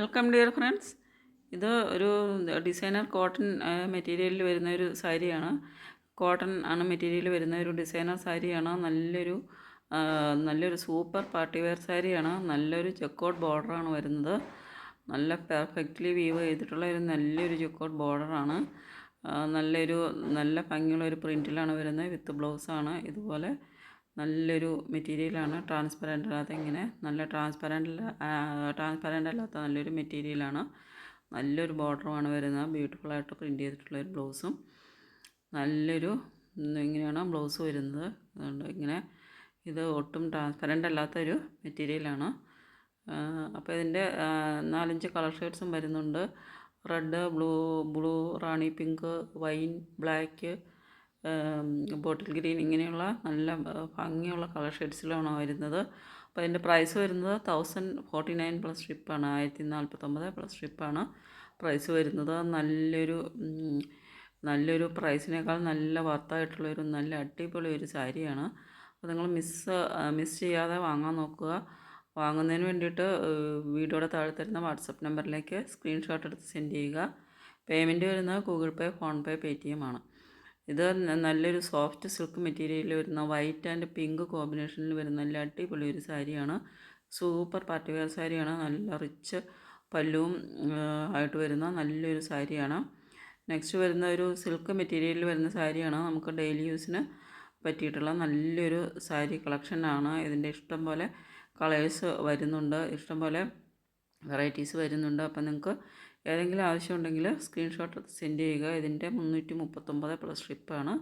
Welcome dear friends ഇത് ഒരു designer cotton മെറ്റീരിയലിൽ വരുന്ന ഒരു സാരിയാണ്. കോട്ടൺ ആണ് മെറ്റീരിയൽ വരുന്ന ഒരു ഡിസൈനർ സാരിയാണ്. നല്ലൊരു നല്ലൊരു സൂപ്പർ പാർട്ടി വെയർ സാരിയാണ്. നല്ലൊരു ചെക്കോട്ട് ബോർഡറാണ് വരുന്നത്. നല്ല പെർഫെക്റ്റ്ലി വീവ് ചെയ്തിട്ടുള്ള ഒരു നല്ലൊരു ചെക്കോട്ട് ബോർഡറാണ് നല്ലൊരു നല്ല ഭംഗിയുള്ള ഒരു പ്രിന്റിലാണ് വരുന്നത്. വിത്ത് ബ്ലൗസാണ് ഇതുപോലെ നല്ലൊരു മെറ്റീരിയലാണ്. ട്രാൻസ്പെറന്റ് അല്ലാത്ത ഇങ്ങനെ നല്ല ട്രാൻസ്പെറന്റ് ട്രാൻസ്പെറന്റ് അല്ലാത്ത നല്ലൊരു മെറ്റീരിയലാണ്. നല്ലൊരു ബോർഡറുമാണ് വരുന്നത്. ബ്യൂട്ടിഫുള്ളായിട്ട് പ്രിന്റ് ചെയ്തിട്ടുള്ള ഒരു ബ്ലൗസും. നല്ലൊരു ഇങ്ങനെയാണ് ബ്ലൗസ് വരുന്നത്. അതുകൊണ്ട് ഇങ്ങനെ ഇത് ഒട്ടും ട്രാൻസ്പെറന്റ് അല്ലാത്തൊരു മെറ്റീരിയലാണ്. അപ്പോൾ ഇതിന്റെ നാലഞ്ച് കളർ ഷെയ്ഡ്സും വരുന്നുണ്ട്. Red blue blue rani pink wine black bottle green ഇങ്ങനെയുള്ള നല്ല ഭംഗിയുള്ള കളർ ഷെയ്ഡ്സിലാണ് വരുന്നത്. അപ്പോൾ അതിന്റെ പ്രൈസ് വരുന്നത് തൗസൻഡ് ഫോർട്ടി നയൻ പ്ലസ് ഷിപ്പാണ് ആയിരത്തി നാൽപ്പത്തൊമ്പത് പ്ലസ് ഷിപ്പാണ് പ്രൈസ് വരുന്നത്. നല്ലൊരു നല്ലൊരു പ്രൈസിനേക്കാൾ നല്ല വർത്തായിട്ടുള്ളൊരു നല്ല അടിപൊളി ഒരു സാരിയാണ്. അപ്പോൾ നിങ്ങൾ മിസ് മിസ് ചെയ്യാതെ വാങ്ങാൻ നോക്കുക. വാങ്ങുന്നതിന് വേണ്ടിയിട്ട് വീഡിയോയുടെ താഴെ തരുന്ന വാട്സപ്പ് നമ്പറിലേക്ക് സ്ക്രീൻഷോട്ട് എടുത്ത് സെൻഡ് ചെയ്യുക. പേയ്മെന്റ് വരുന്നത് Google Pay PhonePe Paytm ആണ്. ഇത് നല്ലൊരു സോഫ്റ്റ് സിൽക്ക് മെറ്റീരിയലിൽ വരുന്ന വൈറ്റ് ആൻഡ് പിങ്ക് കോമ്പിനേഷനിൽ വരുന്ന നല്ല അടിപൊളി ഒരു സാരിയാണ്. സൂപ്പർ പാർട്ടി വെയർ സാരിയാണ്. നല്ല റിച്ച് പല്ലുവും ആയിട്ട് വരുന്ന നല്ലൊരു സാരിയാണ്. നെക്സ്റ്റ് വരുന്ന ഒരു സിൽക്ക് മെറ്റീരിയലിൽ വരുന്ന സാരിയാണ്. നമുക്ക് ഡെയിലി യൂസിന് പറ്റിയിട്ടുള്ള നല്ലൊരു സാരി കളക്ഷനാണ് ഇതിന്റെ ഇഷ്ടം പോലെ കളേഴ്സ് വരുന്നുണ്ട്. ഇഷ്ടം പോലെ വെറൈറ്റീസ് വരുന്നുണ്ട്. അപ്പം നിങ്ങൾക്ക് ഏതെങ്കിലും ആവശ്യമുണ്ടെങ്കിൽ സ്ക്രീൻഷോട്ട് സെൻഡ് ചെയ്യുക. ഇതിന്റെ മുന്നൂറ്റി മുപ്പത്തൊമ്പത് പ്ലസ് ഷിപ്പാണ്